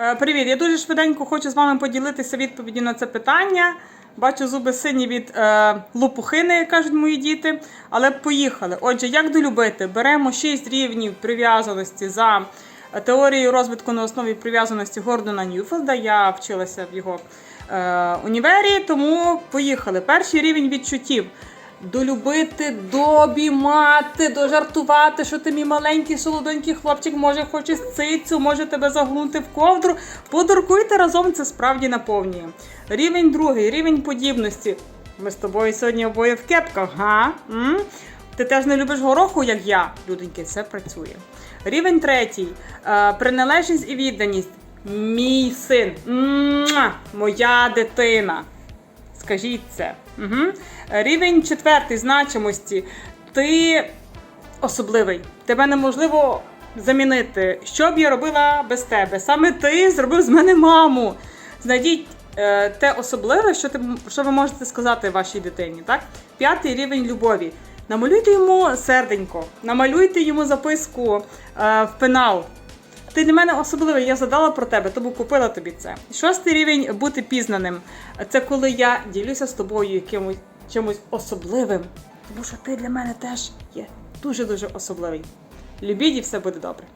Е, Привіт, я дуже швиденько хочу з вами поділитися відповіді на це питання. Бачу зуби сині від е, лопухини, кажуть мої діти. Але поїхали. Отже, як долюбити? Беремо 6 рівнів прив'язаності за теорією розвитку на основі прив'язаності Гордона Ньюфелда. Я вчилася в його е, універі, тому поїхали. Перший рівень відчуттів. Долюбити, добімати, дожартувати, що ти мій маленький солоденький хлопчик, може хоче цицю, може тебе загнути в ковдру. Подуркуйте разом, це справді наповнює. Рівень другий, рівень подібності. Ми з тобою сьогодні обоє в кепках, га? М? Ти теж не любиш гороху, як я. Люденьки, це працює. Рівень третій. Е, приналежність і відданість. Мій син. Моя дитина. Скажіть це. Угу. Рівень четвертий значимості. Ти особливий. Тебе неможливо замінити. Що б я робила без тебе? Саме ти зробив з мене маму. Знайдіть е, те особливе, що, ти, що ви можете сказати вашій дитині. Так? П'ятий рівень любові. Намалюйте йому серденько, намалюйте йому записку е, в пенал. Ти для мене особливий, я задала про тебе, тому купила тобі це. Шостий рівень бути пізнаним. Це коли я ділюся з тобою якимось чимось особливим. Тому що ти для мене теж є дуже-дуже особливий. Любіть і все буде добре.